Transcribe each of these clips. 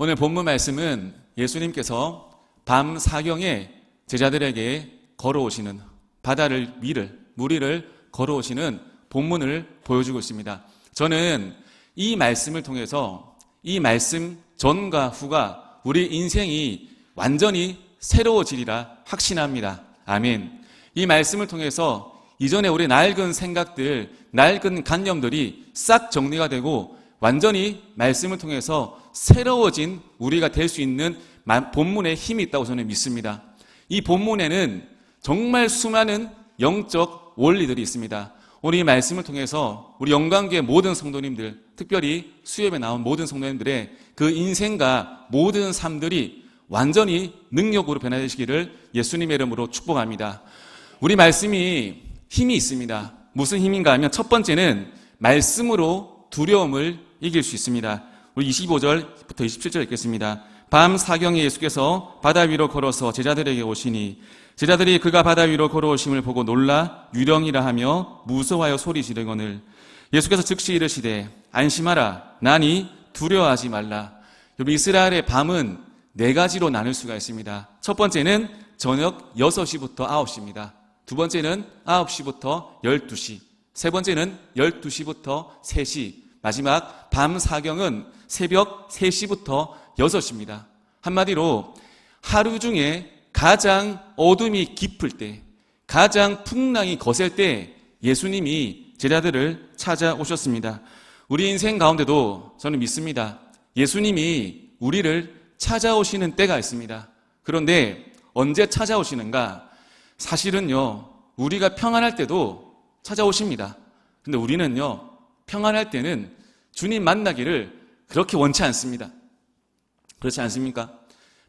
오늘 본문 말씀은 예수님께서 밤 사경에 제자들에게 걸어오시는 바다를 위를 무리를 걸어오시는 본문을 보여주고 있습니다. 저는 이 말씀을 통해서 이 말씀 전과 후가 우리 인생이 완전히 새로워지리라 확신합니다. 아멘. 이 말씀을 통해서 이전에 우리 낡은 생각들, 낡은 관념들이 싹 정리가 되고 완전히 말씀을 통해서 새로워진 우리가 될 수 있는 본문에 힘이 있다고 저는 믿습니다. 이 본문에는 정말 수많은 영적 원리들이 있습니다. 오늘 이 말씀을 통해서 우리 영광교회 모든 성도님들, 특별히 수협에 나온 모든 성도님들의 그 인생과 모든 삶들이 완전히 능력으로 변화되시기를 예수님의 이름으로 축복합니다. 우리 말씀이 힘이 있습니다. 무슨 힘인가 하면 첫 번째는 말씀으로 두려움을 이길 수 있습니다. 우리 25절부터 27절 읽겠습니다. 밤 사경에 예수께서 바다 위로 걸어서 제자들에게 오시니 제자들이 그가 바다 위로 걸어오심을 보고 놀라 유령이라 하며 무서워하여 소리 지르거늘 예수께서 즉시 이르시되 안심하라 나니 두려워하지 말라. 여러분 이스라엘의 밤은 네 가지로 나눌 수가 있습니다. 첫 번째는 저녁 6시부터 9시입니다. 두 번째는 9시부터 12시. 세 번째는 12시부터 3시. 마지막 밤 사경은 새벽 3시부터 6시입니다. 한마디로 하루 중에 가장 어둠이 깊을 때, 가장 풍랑이 거셀 때 예수님이 제자들을 찾아오셨습니다. 우리 인생 가운데도 저는 믿습니다. 예수님이 우리를 찾아오시는 때가 있습니다. 그런데 언제 찾아오시는가? 사실은요, 우리가 평안할 때도 찾아오십니다. 근데 우리는요, 평안할 때는 주님 만나기를 그렇게 원치 않습니다. 그렇지 않습니까?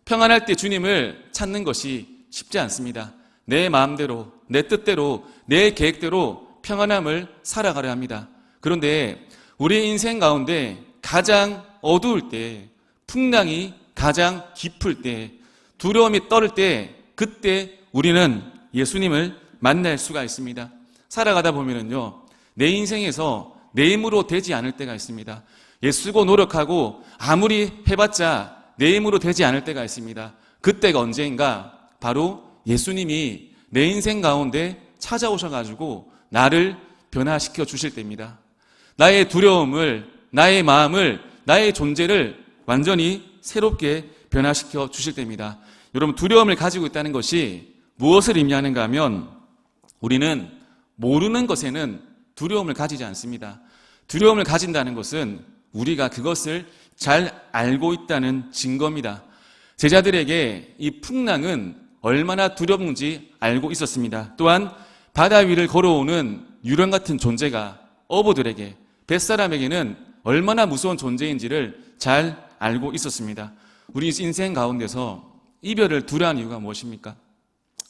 평안할 때 주님을 찾는 것이 쉽지 않습니다. 내 마음대로, 내 뜻대로, 내 계획대로 평안함을 살아가려 합니다. 그런데 우리 인생 가운데 가장 어두울 때, 풍랑이 가장 깊을 때, 두려움이 떨을 때, 그때 우리는 예수님을 만날 수가 있습니다. 살아가다 보면은요, 내 인생에서 내 힘으로 되지 않을 때가 있습니다. 예수고 노력하고 아무리 해봤자 내 힘으로 되지 않을 때가 있습니다. 그때가 언제인가? 바로 예수님이 내 인생 가운데 찾아오셔가지고 나를 변화시켜 주실 때입니다. 나의 두려움을, 나의 마음을, 나의 존재를 완전히 새롭게 변화시켜 주실 때입니다. 여러분, 두려움을 가지고 있다는 것이 무엇을 의미하는가 하면 우리는 모르는 것에는 두려움을 가지지 않습니다. 두려움을 가진다는 것은 우리가 그것을 잘 알고 있다는 증거입니다. 제자들에게 이 풍랑은 얼마나 두려운지 알고 있었습니다. 또한 바다 위를 걸어오는 유령 같은 존재가 어부들에게 뱃사람에게는 얼마나 무서운 존재인지를 잘 알고 있었습니다. 우리 인생 가운데서 이별을 두려워하는 이유가 무엇입니까?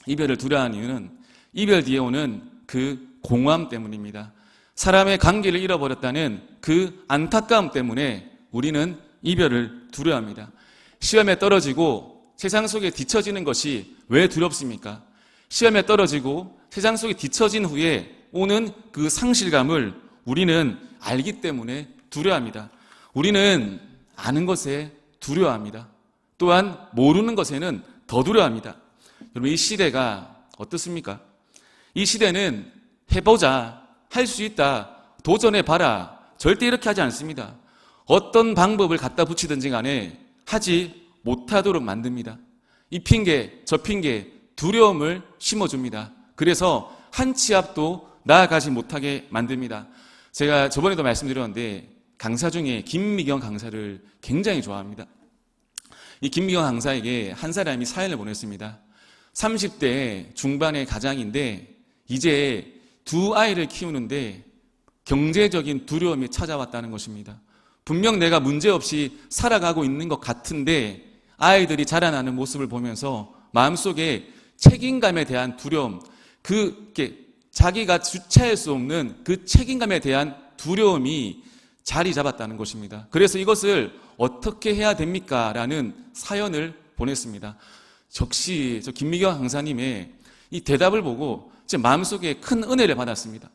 이별을 두려워하는 이유는 이별 뒤에 오는 그 공허함 때문입니다. 사람의 관계를 잃어버렸다는 그 안타까움 때문에 우리는 이별을 두려워합니다. 시험에 떨어지고 세상 속에 뒤처지는 것이 왜 두렵습니까? 시험에 떨어지고 세상 속에 뒤처진 후에 오는 그 상실감을 우리는 알기 때문에 두려워합니다. 우리는 아는 것에 두려워합니다. 또한 모르는 것에는 더 두려워합니다. 여러분 이 시대가 어떻습니까? 이 시대는 해보자, 할 수 있다, 도전해 봐라. 절대 이렇게 하지 않습니다. 어떤 방법을 갖다 붙이든지 간에 하지 못하도록 만듭니다. 이 핑계, 저 핑계, 두려움을 심어줍니다. 그래서 한 치 앞도 나아가지 못하게 만듭니다. 제가 저번에도 말씀드렸는데 강사 중에 김미경 강사를 굉장히 좋아합니다. 이 김미경 강사에게 한 사람이 사연을 보냈습니다. 30대 중반의 가장인데 이제 두 아이를 키우는데 경제적인 두려움이 찾아왔다는 것입니다. 분명 내가 문제없이 살아가고 있는 것 같은데 아이들이 자라나는 모습을 보면서 마음속에 책임감에 대한 두려움, 그 자기가 주체할 수 없는 그 책임감에 대한 두려움이 자리 잡았다는 것입니다. 그래서 이것을 어떻게 해야 됩니까? 라는 사연을 보냈습니다. 적시 저 김미경 강사님의 이 대답을 보고 제 마음속에 큰 은혜를 받았습니다.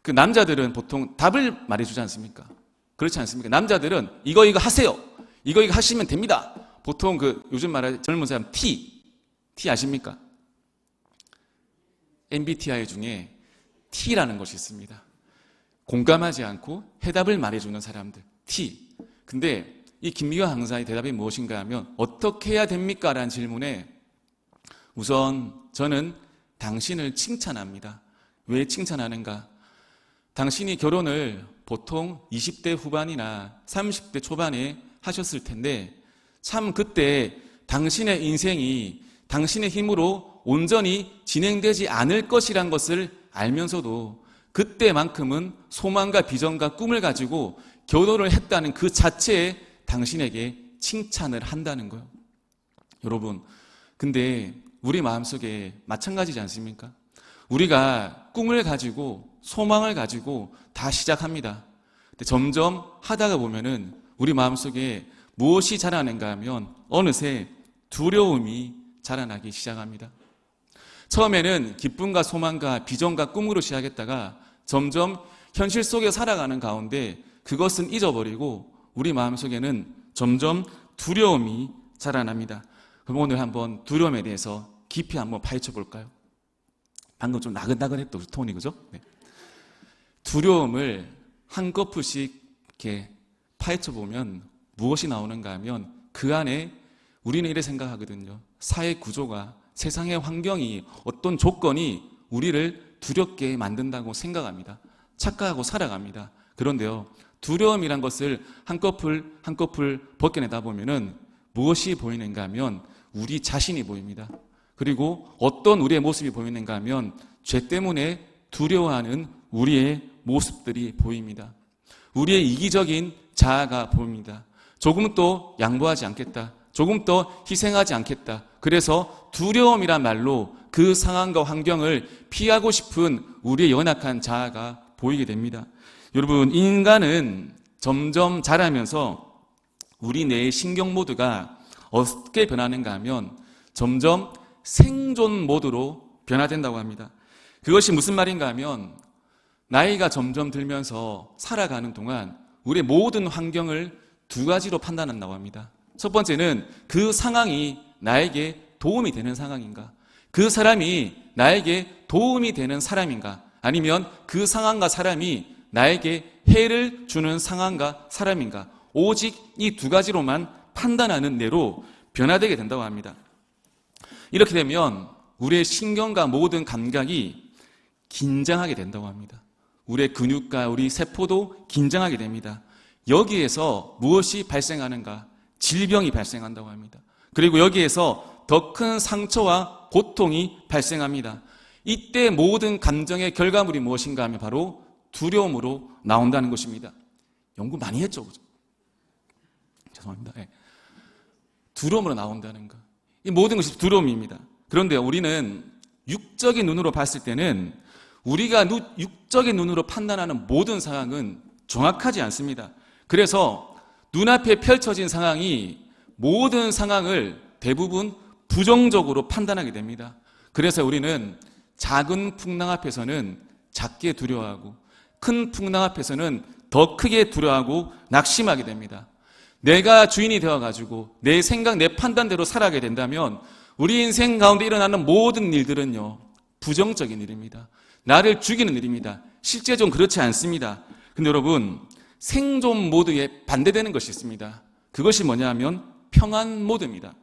그 남자들은 보통 답을 말해주지 않습니까? 그렇지 않습니까? 남자들은 이거 이거 하세요. 이거 이거 하시면 됩니다. 보통 그 요즘 말하는 젊은 사람 T, T 아십니까? MBTI 중에 T라는 것이 있습니다. 공감하지 않고 해답을 말해주는 사람들. T. 근데 이 김미화 강사의 대답이 무엇인가 하면 어떻게 해야 됩니까? 라는 질문에 우선 저는 당신을 칭찬합니다. 왜 칭찬하는가? 당신이 결혼을 보통 20대 후반이나 30대 초반에 하셨을 텐데 참 그때 당신의 인생이 당신의 힘으로 온전히 진행되지 않을 것이란 것을 알면서도 그때만큼은 소망과 비전과 꿈을 가지고 결혼을 했다는 그 자체에 당신에게 칭찬을 한다는 거예요. 여러분, 근데 우리 마음속에 마찬가지지 않습니까? 우리가 꿈을 가지고 소망을 가지고 다 시작합니다. 근데 점점 하다가 보면은 우리 마음속에 무엇이 자라는가 하면 어느새 두려움이 자라나기 시작합니다. 처음에는 기쁨과 소망과 비전과 꿈으로 시작했다가 점점 현실 속에 살아가는 가운데 그것은 잊어버리고 우리 마음속에는 점점 두려움이 자라납니다. 그럼 오늘 한번 두려움에 대해서 깊이 한번 파헤쳐 볼까요? 방금 좀 나긋나긋했던 톤이 그죠? 네. 두려움을 한꺼풀씩 이렇게 파헤쳐 보면 무엇이 나오는가 하면 그 안에 우리는 이래 생각하거든요. 사회 구조가 세상의 환경이 어떤 조건이 우리를 두렵게 만든다고 생각합니다. 착각하고 살아갑니다. 그런데요. 두려움이란 것을 한꺼풀 한꺼풀 벗겨내다 보면은 무엇이 보이는가 하면 우리 자신이 보입니다. 그리고 어떤 우리의 모습이 보이는가 하면 죄 때문에 두려워하는 우리의 모습들이 보입니다. 우리의 이기적인 자아가 보입니다. 조금 더 양보하지 않겠다. 조금 더 희생하지 않겠다. 그래서 두려움이란 말로 그 상황과 환경을 피하고 싶은 우리의 연약한 자아가 보이게 됩니다. 여러분, 인간은 점점 자라면서 우리 뇌의 신경 모드가 어떻게 변하는가 하면 점점 생존 모드로 변화된다고 합니다. 그것이 무슨 말인가 하면 나이가 점점 들면서 살아가는 동안 우리의 모든 환경을 두 가지로 판단한다고 합니다. 첫 번째는 그 상황이 나에게 도움이 되는 상황인가? 그 사람이 나에게 도움이 되는 사람인가? 아니면 그 상황과 사람이 나에게 해를 주는 상황과 사람인가? 오직 이 두 가지로만 판단하는 내로 변화되게 된다고 합니다. 이렇게 되면 우리의 신경과 모든 감각이 긴장하게 된다고 합니다. 우리의 근육과 우리 세포도 긴장하게 됩니다. 여기에서 무엇이 발생하는가? 질병이 발생한다고 합니다. 그리고 여기에서 더 큰 상처와 고통이 발생합니다. 이때 모든 감정의 결과물이 무엇인가 하면 바로 두려움으로 나온다는 것입니다. 연구 많이 했죠. 그죠? 죄송합니다. 네. 두려움으로 나온다는 것. 이 모든 것이 두려움입니다. 그런데 우리는 육적인 눈으로 봤을 때는 우리가 육적인 눈으로 판단하는 모든 상황은 정확하지 않습니다. 그래서 눈앞에 펼쳐진 상황이 모든 상황을 대부분 부정적으로 판단하게 됩니다. 그래서 우리는 작은 풍랑 앞에서는 작게 두려워하고 큰 풍랑 앞에서는 더 크게 두려워하고 낙심하게 됩니다. 내가 주인이 되어가지고 내 생각, 내 판단대로 살아가게 된다면 우리 인생 가운데 일어나는 모든 일들은요, 부정적인 일입니다. 나를 죽이는 일입니다. 실제적으로 그렇지 않습니다. 근데 여러분, 생존 모드에 반대되는 것이 있습니다. 그것이 뭐냐 하면 평안 모드입니다.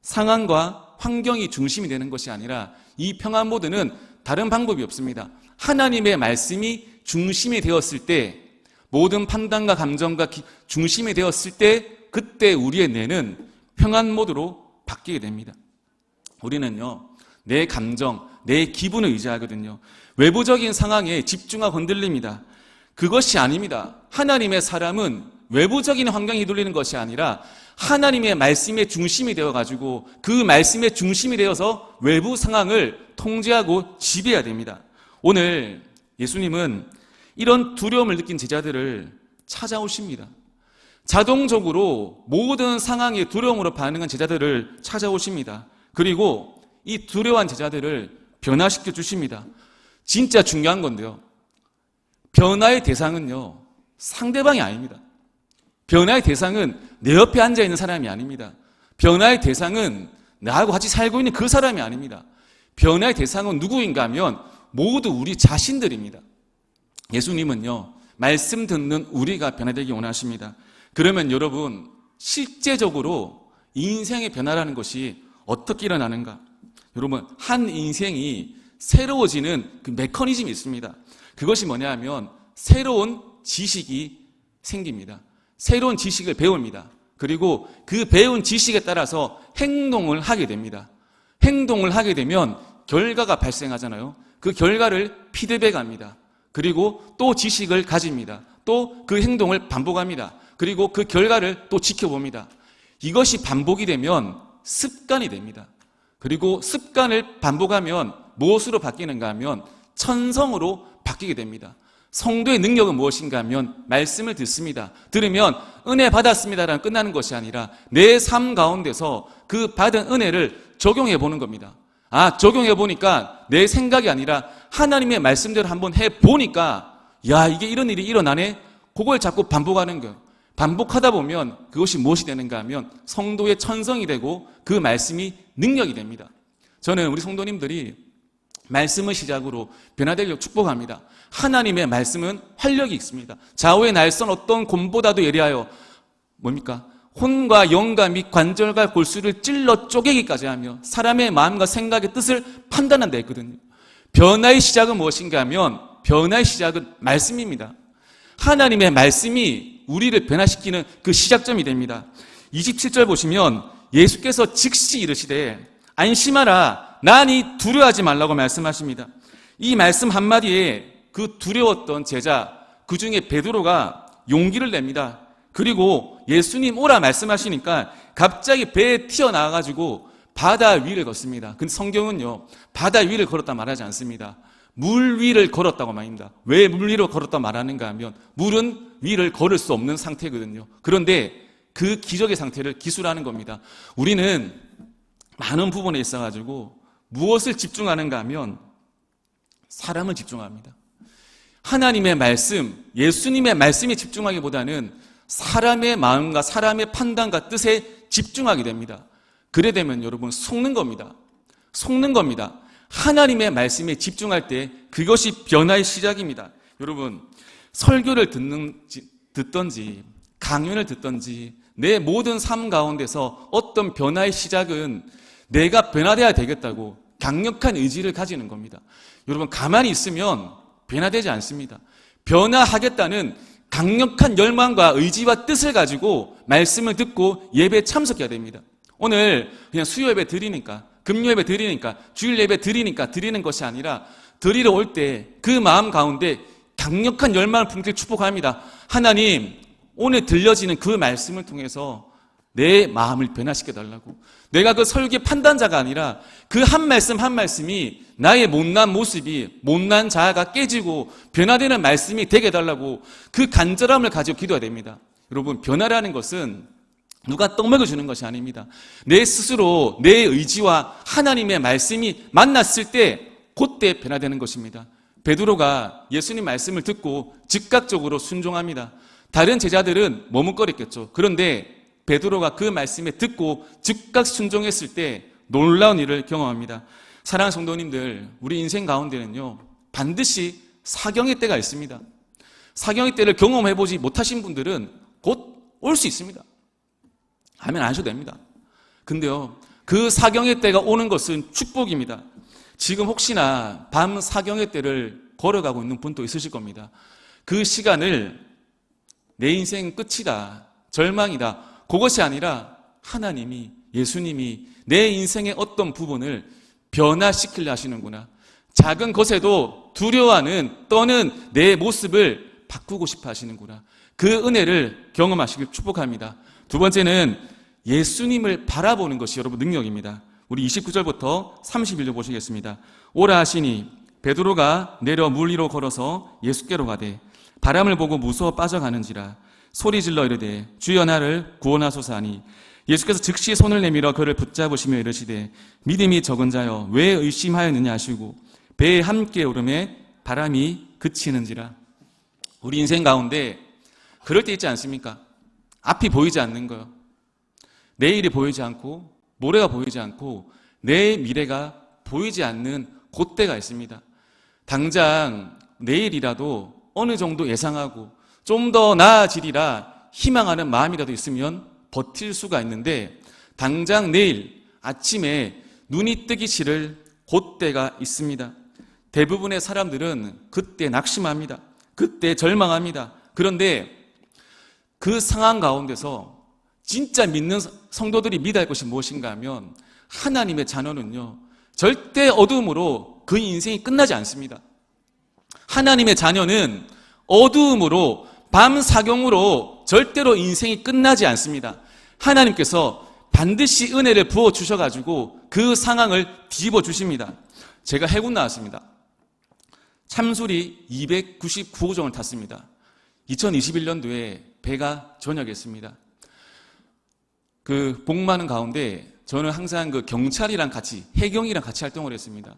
상황과 환경이 중심이 되는 것이 아니라 이 평안 모드는 다른 방법이 없습니다. 하나님의 말씀이 중심이 되었을 때 모든 판단과 감정과 중심이 되었을 때 그때 우리의 뇌는 평안 모드로 바뀌게 됩니다. 우리는요, 내 감정, 내 기분을 의지하거든요. 외부적인 상황에 집중하고 흔들립니다. 그것이 아닙니다. 하나님의 사람은 외부적인 환경이 휘둘리는 것이 아니라 하나님의 말씀의 중심이 되어가지고 그 말씀의 중심이 되어서 외부 상황을 통제하고 지배해야 됩니다. 오늘 예수님은 이런 두려움을 느낀 제자들을 찾아오십니다. 자동적으로 모든 상황에 두려움으로 반응한 제자들을 찾아오십니다. 그리고 이 두려워한 제자들을 변화시켜 주십니다. 진짜 중요한 건데요. 변화의 대상은요, 상대방이 아닙니다. 변화의 대상은 내 옆에 앉아 있는 사람이 아닙니다. 변화의 대상은 나하고 같이 살고 있는 그 사람이 아닙니다. 변화의 대상은 누구인가 하면 모두 우리 자신들입니다. 예수님은요, 말씀 듣는 우리가 변화되기 원하십니다. 그러면 여러분, 실제적으로 인생의 변화라는 것이 어떻게 일어나는가? 여러분, 한 인생이 새로워지는 그 메커니즘이 있습니다. 그것이 뭐냐 하면 새로운 지식이 생깁니다. 새로운 지식을 배웁니다. 그리고 그 배운 지식에 따라서 행동을 하게 됩니다. 행동을 하게 되면 결과가 발생하잖아요. 그 결과를 피드백합니다. 그리고 또 지식을 가집니다. 또 그 행동을 반복합니다. 그리고 그 결과를 또 지켜봅니다. 이것이 반복이 되면 습관이 됩니다. 그리고 습관을 반복하면 무엇으로 바뀌는가 하면 천성으로 바뀌게 됩니다. 성도의 능력은 무엇인가 하면 말씀을 듣습니다. 들으면 은혜 받았습니다라는 끝나는 것이 아니라 내 삶 가운데서 그 받은 은혜를 적용해 보는 겁니다. 아, 적용해 보니까 내 생각이 아니라 하나님의 말씀대로 한번 해 보니까 야, 이게 이런 일이 일어나네. 그걸 자꾸 반복하는 거예요. 반복하다 보면 그것이 무엇이 되는가 하면 성도의 천성이 되고 그 말씀이 능력이 됩니다. 저는 우리 성도님들이 말씀을 시작으로 변화되기를 축복합니다. 하나님의 말씀은 활력이 있습니다. 좌우의 날선 어떤 곰보다도 예리하여 뭡니까? 혼과 영과 및 관절과 골수를 찔러 쪼개기까지 하며 사람의 마음과 생각의 뜻을 판단한다 했거든요. 변화의 시작은 무엇인가 하면 변화의 시작은 말씀입니다. 하나님의 말씀이 우리를 변화시키는 그 시작점이 됩니다. 27절 보시면 예수께서 즉시 이르시되 안심하라 난이 두려워하지 말라고 말씀하십니다. 이 말씀 한마디에 그 두려웠던 제자 그 중에 베드로가 용기를 냅니다. 그리고 예수님 오라 말씀하시니까 갑자기 배에 튀어나와 가지고 바다 위를 걷습니다. 근데 성경은요. 바다 위를 걸었다 말하지 않습니다. 물 위를 걸었다고 말입니다. 왜 물 위로 걸었다 말하는가 하면 물은 위를 걸을 수 없는 상태거든요. 그런데 그 기적의 상태를 기술하는 겁니다. 우리는 많은 부분에 있어 가지고 무엇을 집중하는가 하면 사람을 집중합니다. 하나님의 말씀, 예수님의 말씀에 집중하기보다는 사람의 마음과 사람의 판단과 뜻에 집중하게 됩니다. 그래 되면 여러분 속는 겁니다. 속는 겁니다. 하나님의 말씀에 집중할 때 그것이 변화의 시작입니다. 여러분, 설교를 듣는, 듣던지, 강연을 듣던지, 내 모든 삶 가운데서 어떤 변화의 시작은 내가 변화돼야 되겠다고 강력한 의지를 가지는 겁니다. 여러분, 가만히 있으면 변화되지 않습니다. 변화하겠다는 강력한 열망과 의지와 뜻을 가지고 말씀을 듣고 예배에 참석해야 됩니다. 오늘 그냥 수요 예배 드리니까, 금요 예배 드리니까, 주일 예배 드리니까 드리는 것이 아니라 드리러 올 때 그 마음 가운데 강력한 열망을 품길 축복합니다. 하나님, 오늘 들려지는 그 말씀을 통해서 내 마음을 변화시켜 달라고. 내가 그 설계 판단자가 아니라 그 한 말씀 한 말씀이 나의 못난 모습이 못난 자아가 깨지고 변화되는 말씀이 되게 해달라고 그 간절함을 가지고 기도해야 됩니다. 여러분 변화라는 것은 누가 떡 먹여 주는 것이 아닙니다. 내 스스로 내 의지와 하나님의 말씀이 만났을 때 그때 변화되는 것입니다. 베드로가 예수님 말씀을 듣고 즉각적으로 순종합니다. 다른 제자들은 머뭇거렸겠죠. 그런데 베드로가 그 말씀에 듣고 즉각 순종했을 때 놀라운 일을 경험합니다. 사랑하는 성도님들, 우리 인생 가운데는요, 반드시 사경의 때가 있습니다. 사경의 때를 경험해보지 못하신 분들은 곧 올 수 있습니다. 하면 안 하셔도 됩니다. 근데요, 그 사경의 때가 오는 것은 축복입니다. 지금 혹시나 밤 사경의 때를 걸어가고 있는 분도 있으실 겁니다. 그 시간을 내 인생 끝이다, 절망이다, 그것이 아니라 하나님이, 예수님이 내 인생의 어떤 부분을 변화시키려 하시는구나. 작은 것에도 두려워하는, 떠는 내 모습을 바꾸고 싶어 하시는구나. 그 은혜를 경험하시길 축복합니다. 두 번째는 예수님을 바라보는 것이 여러분 능력입니다. 우리 29절부터 31절 보시겠습니다. 오라 하시니 베드로가 내려 물 위로 걸어서 예수께로 가되 바람을 보고 무서워 빠져가는지라 소리 질러 이르되 주여 나를 구원하소서 하니 예수께서 즉시 손을 내밀어 그를 붙잡으시며 이르시되 믿음이 적은 자여 왜 의심하였느냐 하시고 배에 함께 오름에 바람이 그치는지라 우리 인생 가운데 그럴 때 있지 않습니까? 앞이 보이지 않는 거예요. 내일이 보이지 않고 모레가 보이지 않고 내 미래가 보이지 않는 그때가 있습니다. 당장 내일이라도 어느 정도 예상하고 좀 더 나아지리라 희망하는 마음이라도 있으면 버틸 수가 있는데 당장 내일 아침에 눈이 뜨기 싫을 그때가 있습니다. 대부분의 사람들은 그때 낙심합니다. 그때 절망합니다. 그런데 그 상황 가운데서 진짜 믿는 성도들이 믿어야 할 것이 무엇인가 하면 하나님의 자녀는요, 절대 어두움으로 그 인생이 끝나지 않습니다. 하나님의 자녀는 어두움으로 밤 사경으로 절대로 인생이 끝나지 않습니다. 하나님께서 반드시 은혜를 부어 주셔 가지고 그 상황을 뒤집어 주십니다. 제가 해군 나왔습니다. 참수리 299호정을 탔습니다. 2021년도에 배가 전역했습니다. 그 복많은 가운데 저는 항상 그 경찰이랑 같이 해경이랑 같이 활동을 했습니다.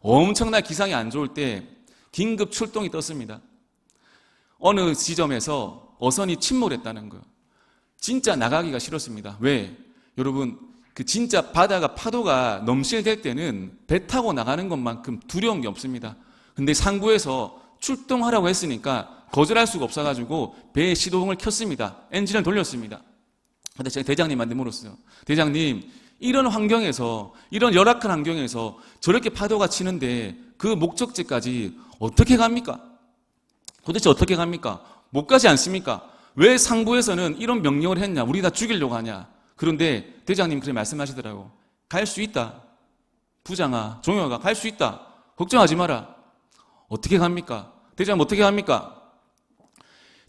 엄청난 기상이 안 좋을 때 긴급 출동이 떴습니다. 어느 지점에서 어선이 침몰했다는 거예요. 진짜 나가기가 싫었습니다. 왜? 여러분, 그 진짜 바다가 파도가 넘실될 때는 배 타고 나가는 것만큼 두려운 게 없습니다. 근데 상부에서 출동하라고 했으니까 거절할 수가 없어가지고 배의 시동을 켰습니다. 엔진을 돌렸습니다. 근데 제가 대장님한테 물었어요. 대장님, 이런 환경에서, 이런 열악한 환경에서 저렇게 파도가 치는데 그 목적지까지 어떻게 갑니까? 도대체 어떻게 갑니까? 못 가지 않습니까? 왜 상부에서는 이런 명령을 했냐? 우리 다 죽이려고 하냐? 그런데 대장님 그렇게 말씀하시더라고. 갈 수 있다. 부장아, 종혁아, 갈수 있다. 걱정하지 마라. 어떻게 갑니까? 대장님 어떻게 갑니까?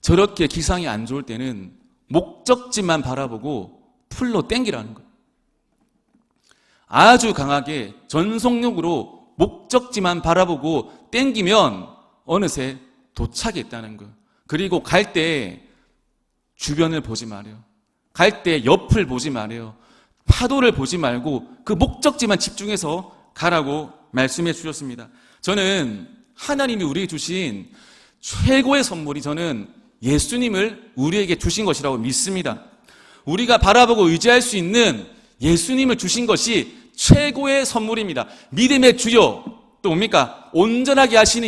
저렇게 기상이 안 좋을 때는 목적지만 바라보고 풀로 땡기라는 거예요. 아주 강하게 전속력으로 목적지만 바라보고 땡기면 어느새 도착이 있다는 거예요. 그리고 갈 때 주변을 보지 말아요. 갈 때 옆을 보지 말아요. 파도를 보지 말고 그 목적지만 집중해서 가라고 말씀해 주셨습니다. 저는 하나님이 우리에게 주신 최고의 선물이 저는 예수님을 우리에게 주신 것이라고 믿습니다. 우리가 바라보고 의지할 수 있는 예수님을 주신 것이 최고의 선물입니다. 믿음의 주요 또 뭡니까? 온전하게 하시는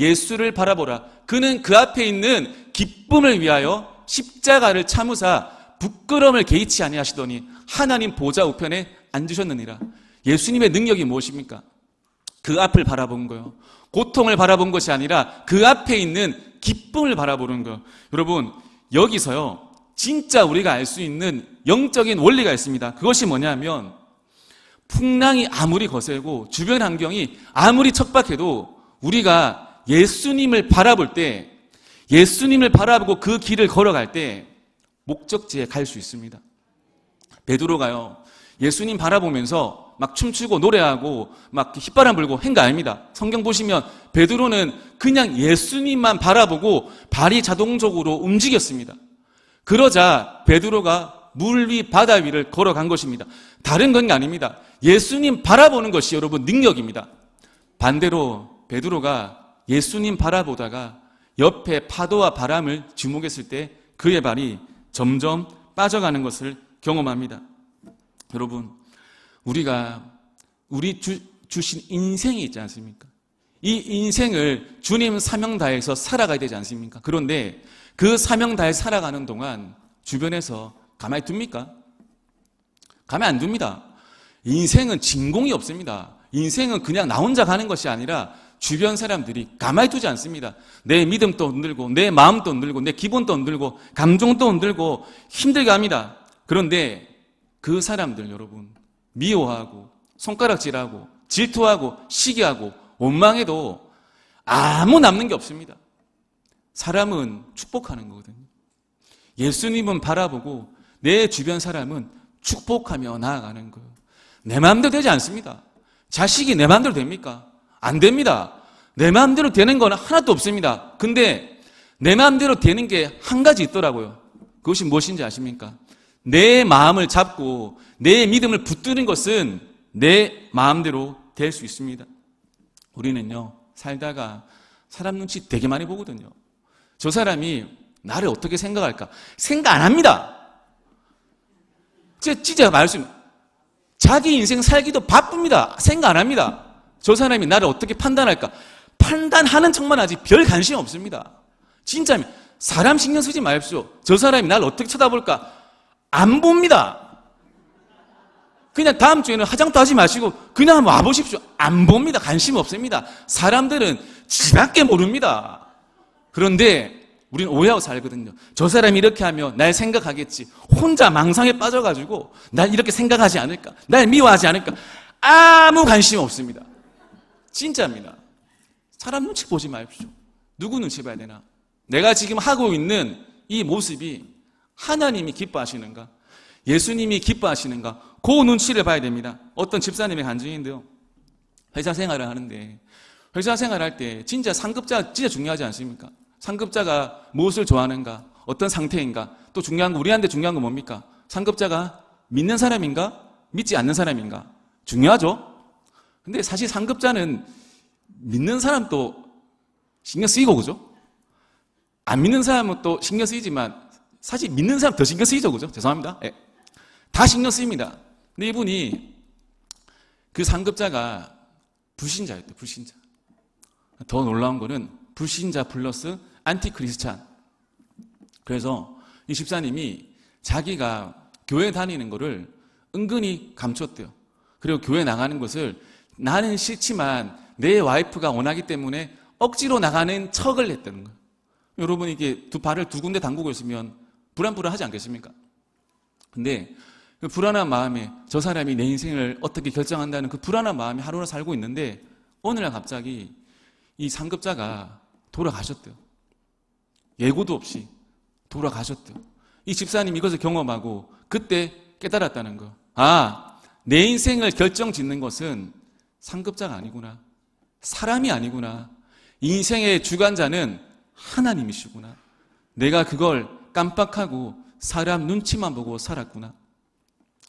예수를 바라보라. 그는 그 앞에 있는 기쁨을 위하여 십자가를 참으사 부끄러움을 개의치 아니하시더니 하나님 보좌 우편에 앉으셨느니라. 예수님의 능력이 무엇입니까? 그 앞을 바라본 거요. 고통을 바라본 것이 아니라 그 앞에 있는 기쁨을 바라보는 거. 여러분, 여기서요. 진짜 우리가 알 수 있는 영적인 원리가 있습니다. 그것이 뭐냐면 풍랑이 아무리 거세고 주변 환경이 아무리 척박해도 우리가 예수님을 바라볼 때 예수님을 바라보고 그 길을 걸어갈 때 목적지에 갈 수 있습니다. 베드로가요. 예수님 바라보면서 막 춤추고 노래하고 막 휘바람 불고 한거 아닙니다. 성경 보시면 베드로는 그냥 예수님만 바라보고 발이 자동적으로 움직였습니다. 그러자 베드로가 물 위 바다 위를 걸어간 것입니다. 다른 건 아닙니다. 예수님 바라보는 것이 여러분 능력입니다. 반대로 베드로가 예수님 바라보다가 옆에 파도와 바람을 주목했을 때 그의 발이 점점 빠져가는 것을 경험합니다. 여러분, 우리가 우리 주, 주신 인생이 있지 않습니까? 이 인생을 주님 사명 다해서 살아가야 되지 않습니까? 그런데 그 사명 다해 살아가는 동안 주변에서 가만히 둡니까? 가만히 안 둡니다. 인생은 진공이 없습니다. 인생은 그냥 나 혼자 가는 것이 아니라 주변 사람들이 가만히 두지 않습니다. 내 믿음도 흔들고, 내 마음도 흔들고, 내 기분도 흔들고, 감정도 흔들고, 힘들게 합니다. 그런데 그 사람들 여러분, 미워하고, 손가락질하고, 질투하고, 시기하고, 원망해도 아무 남는 게 없습니다. 사람은 축복하는 거거든요. 예수님은 바라보고, 내 주변 사람은 축복하며 나아가는 거예요. 내 마음대로 되지 않습니다. 자식이 내 마음대로 됩니까? 안 됩니다. 내 마음대로 되는 건 하나도 없습니다. 근데 내 마음대로 되는 게 한 가지 있더라고요. 그것이 무엇인지 아십니까? 내 마음을 잡고 내 믿음을 붙드는 것은 내 마음대로 될 수 있습니다. 우리는요, 살다가 사람 눈치 되게 많이 보거든요. 저 사람이 나를 어떻게 생각할까? 생각 안 합니다. 진짜, 진짜 말씀. 자기 인생 살기도 바쁩니다. 생각 안 합니다. 저 사람이 나를 어떻게 판단할까? 판단하는 척만 하지 별 관심 없습니다. 진짜 사람 신경 쓰지 마십시오. 저 사람이 나를 어떻게 쳐다볼까? 안 봅니다. 그냥 다음 주에는 화장도 하지 마시고 그냥 한번 와보십시오. 안 봅니다. 관심 없습니다. 사람들은 지밖에 모릅니다. 그런데 우리는 오해하고 살거든요. 저 사람이 이렇게 하면 날 생각하겠지. 혼자 망상에 빠져가지고 날 이렇게 생각하지 않을까? 날 미워하지 않을까? 아무 관심 없습니다. 진짜입니다. 사람 눈치 보지 마십시오. 누구 눈치 봐야 되나? 내가 지금 하고 있는 이 모습이 하나님이 기뻐하시는가? 예수님이 기뻐하시는가? 그 눈치를 봐야 됩니다. 어떤 집사님의 간증인데요. 회사 생활을 하는데 회사 생활할 때 진짜 상급자 진짜 중요하지 않습니까? 상급자가 무엇을 좋아하는가? 어떤 상태인가? 또 중요한 거 우리한테 중요한 건 뭡니까? 상급자가 믿는 사람인가? 믿지 않는 사람인가? 중요하죠? 근데 사실 상급자는 믿는 사람도 신경 쓰이고 그죠? 안 믿는 사람은 또 신경 쓰이지만 사실 믿는 사람 더 신경 쓰이죠 그죠? 죄송합니다. 예. 다 신경 쓰입니다. 근데 이분이 그 상급자가 불신자였대 불신자. 더 놀라운 거는 불신자 플러스 안티크리스찬. 그래서 이 집사님이 자기가 교회 다니는 거를 은근히 감췄대요. 그리고 교회 나가는 것을 나는 싫지만 내 와이프가 원하기 때문에 억지로 나가는 척을 했다는 거예요. 여러분 이게 두 발을 두 군데 담그고 있으면 불안불안하지 않겠습니까? 근데 그 불안한 마음에 저 사람이 내 인생을 어떻게 결정한다는 그 불안한 마음이 하루를 살고 있는데 어느 날 갑자기 이 상급자가 돌아가셨대요. 예고도 없이 돌아가셨대요. 이 집사님 이것을 경험하고 그때 깨달았다는 거. 아, 내 인생을 결정 짓는 것은 상급자가 아니구나. 사람이 아니구나. 인생의 주관자는 하나님이시구나. 내가 그걸 깜빡하고 사람 눈치만 보고 살았구나.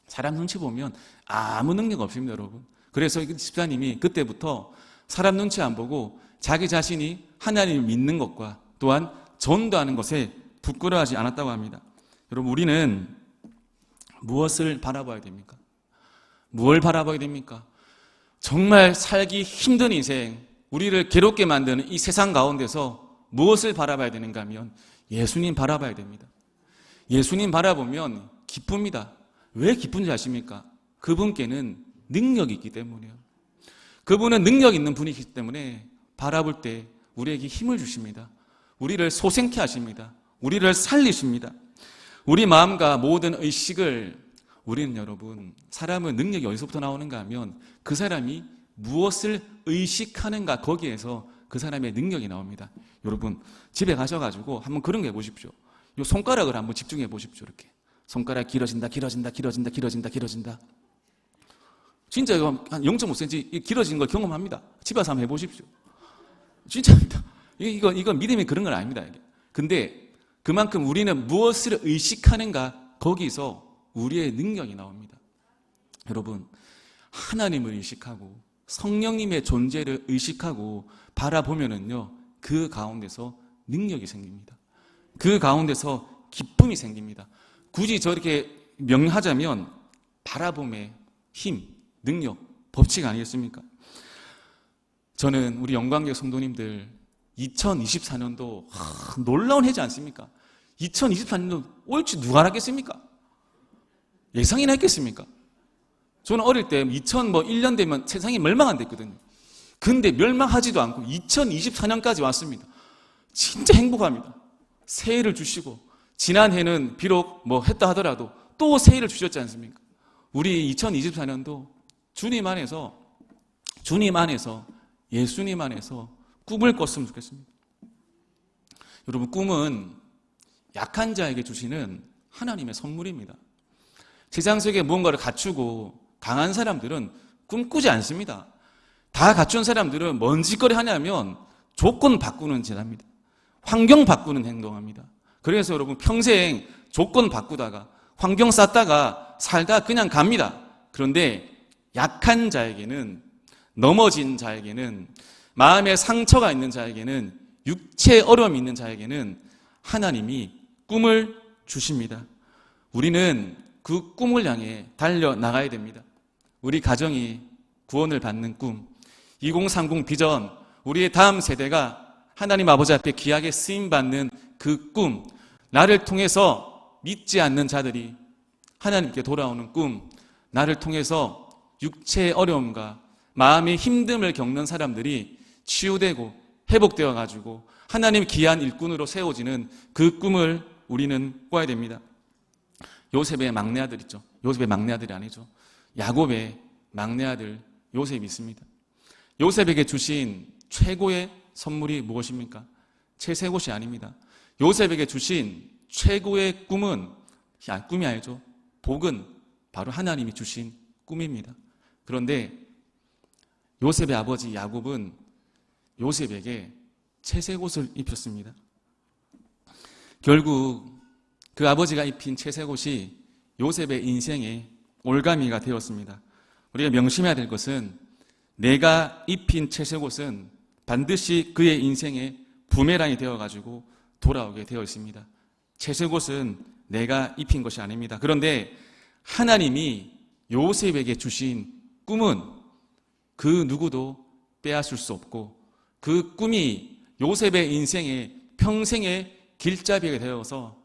사람 눈치 보면 아무 능력 없습니다, 여러분. 그래서 이 집사님이 그때부터 사람 눈치 안 보고 자기 자신이 하나님을 믿는 것과 또한 전도하는 것에 부끄러워하지 않았다고 합니다. 여러분, 우리는 무엇을 바라봐야 됩니까? 무엇을 바라봐야 됩니까? 정말 살기 힘든 인생, 우리를 괴롭게 만드는 이 세상 가운데서 무엇을 바라봐야 되는가 하면 예수님 바라봐야 됩니다. 예수님 바라보면 기쁩니다. 왜 기쁜지 아십니까? 그분께는 능력이 있기 때문이에요. 그분은 능력 있는 분이기 때문에 바라볼 때 우리에게 힘을 주십니다. 우리를 소생케 하십니다. 우리를 살리십니다. 우리 마음과 모든 의식을 우리는 여러분, 사람은 능력이 어디서부터 나오는가 하면 그 사람이 무엇을 의식하는가 거기에서 그 사람의 능력이 나옵니다. 여러분, 집에 가셔가지고 한번 그런 거 해보십시오. 요 손가락을 한번 집중해 보십시오. 이렇게. 손가락 길어진다, 길어진다, 길어진다, 길어진다, 길어진다. 진짜 이거 한 0.5cm 길어지는 걸 경험합니다. 집에 가서 한번 해보십시오. 진짜입니다. 이거, 이거 믿음이 그런 건 아닙니다. 근데 그만큼 우리는 무엇을 의식하는가 거기서 우리의 능력이 나옵니다. 여러분, 하나님을 의식하고 성령님의 존재를 의식하고 바라보면은요, 그 가운데서 능력이 생깁니다. 그 가운데서 기쁨이 생깁니다. 굳이 저렇게 명하자면 바라봄의 힘, 능력, 법칙 아니겠습니까? 저는 우리 영광계 성도님들 2024년도 하, 놀라운 해지 않습니까? 2024년도 올지 누가 알았겠습니까? 예상이나 했겠습니까? 저는 어릴 때 2001년 뭐 되면 세상이 멸망한댔거든요. 근데 멸망하지도 않고 2024년까지 왔습니다. 진짜 행복합니다. 새해를 주시고 지난해는 비록 뭐 했다 하더라도 또 새해를 주셨지 않습니까? 우리 2024년도 주님 안에서 주님 안에서 예수님 안에서 꿈을 꿨으면 좋겠습니다. 여러분 꿈은 약한 자에게 주시는 하나님의 선물입니다. 세상 속에 무언가를 갖추고 강한 사람들은 꿈꾸지 않습니다. 다 갖춘 사람들은 뭔 짓거리 하냐면 조건 바꾸는 짓합니다. 환경 바꾸는 행동합니다. 그래서 여러분 평생 조건 바꾸다가 환경 쌓다가 살다 그냥 갑니다. 그런데 약한 자에게는 넘어진 자에게는 마음에 상처가 있는 자에게는 육체 어려움이 있는 자에게는 하나님이 꿈을 주십니다. 우리는 그 꿈을 향해 달려 나가야 됩니다. 우리 가정이 구원을 받는 꿈, 2030 비전, 우리의 다음 세대가 하나님 아버지 앞에 귀하게 쓰임 받는 그 꿈, 나를 통해서 믿지 않는 자들이 하나님께 돌아오는 꿈, 나를 통해서 육체의 어려움과 마음의 힘듦을 겪는 사람들이 치유되고 회복되어 가지고 하나님 귀한 일꾼으로 세워지는 그 꿈을 우리는 꿔야 됩니다. 요셉의 막내 아들 있죠. 요셉의 막내 아들이 아니죠. 야곱의 막내 아들 요셉이 있습니다. 요셉에게 주신 최고의 선물이 무엇입니까? 채색 옷이 아닙니다. 요셉에게 주신 최고의 꿈은 아, 꿈이 아니죠. 복은 바로 하나님이 주신 꿈입니다. 그런데 요셉의 아버지 야곱은 요셉에게 채색 옷을 입혔습니다. 결국 그 아버지가 입힌 채색옷이 요셉의 인생의 올가미가 되었습니다. 우리가 명심해야 될 것은 내가 입힌 채색옷은 반드시 그의 인생의 부메랑이 되어가지고 돌아오게 되어 있습니다. 채색옷은 내가 입힌 것이 아닙니다. 그런데 하나님이 요셉에게 주신 꿈은 그 누구도 빼앗을 수 없고 그 꿈이 요셉의 인생의 평생의 길잡이가 되어서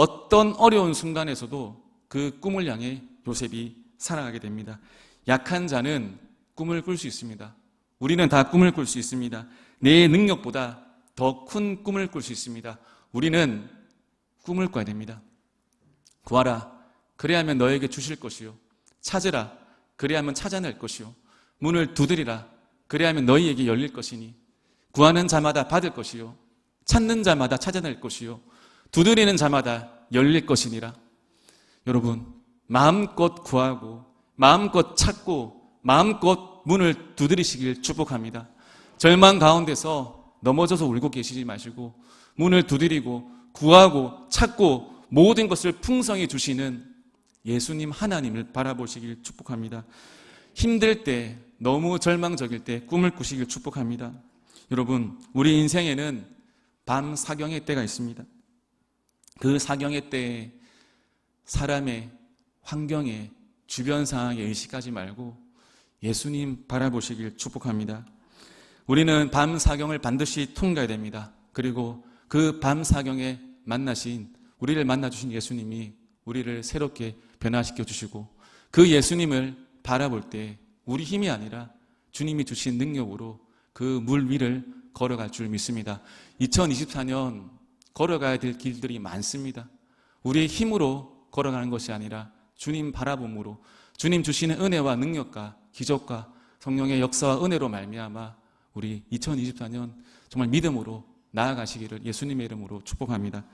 어떤 어려운 순간에서도 그 꿈을 향해 요셉이 살아가게 됩니다. 약한 자는 꿈을 꿀 수 있습니다. 우리는 다 꿈을 꿀 수 있습니다. 내 능력보다 더 큰 꿈을 꿀 수 있습니다. 우리는 꿈을 꿔야 됩니다. 구하라. 그래야면 너에게 주실 것이요. 찾으라. 그래야면 찾아낼 것이요. 문을 두드리라. 그래야면 너희에게 열릴 것이니. 구하는 자마다 받을 것이요. 찾는 자마다 찾아낼 것이요. 두드리는 자마다 열릴 것이니라. 여러분, 마음껏 구하고, 마음껏 찾고, 마음껏 문을 두드리시길 축복합니다. 절망 가운데서 넘어져서 울고 계시지 마시고, 문을 두드리고, 구하고, 찾고, 모든 것을 풍성히 주시는 예수님 하나님을 바라보시길 축복합니다. 힘들 때, 너무 절망적일 때 꿈을 꾸시길 축복합니다. 여러분, 우리 인생에는 밤 사경의 때가 있습니다. 그 사경의 때에 사람의 환경에 주변 상황에 의식하지 말고 예수님 바라보시길 축복합니다. 우리는 밤 사경을 반드시 통과해야 됩니다. 그리고 그 밤 사경에 만나신 우리를 만나 주신 예수님이 우리를 새롭게 변화시켜 주시고 그 예수님을 바라볼 때 우리 힘이 아니라 주님이 주신 능력으로 그 물 위를 걸어갈 줄 믿습니다. 2024년 걸어가야 될 길들이 많습니다. 우리의 힘으로 걸어가는 것이 아니라 주님 바라봄으로 주님 주시는 은혜와 능력과 기적과 성령의 역사와 은혜로 말미암아 우리 2024년 정말 믿음으로 나아가시기를 예수님의 이름으로 축복합니다.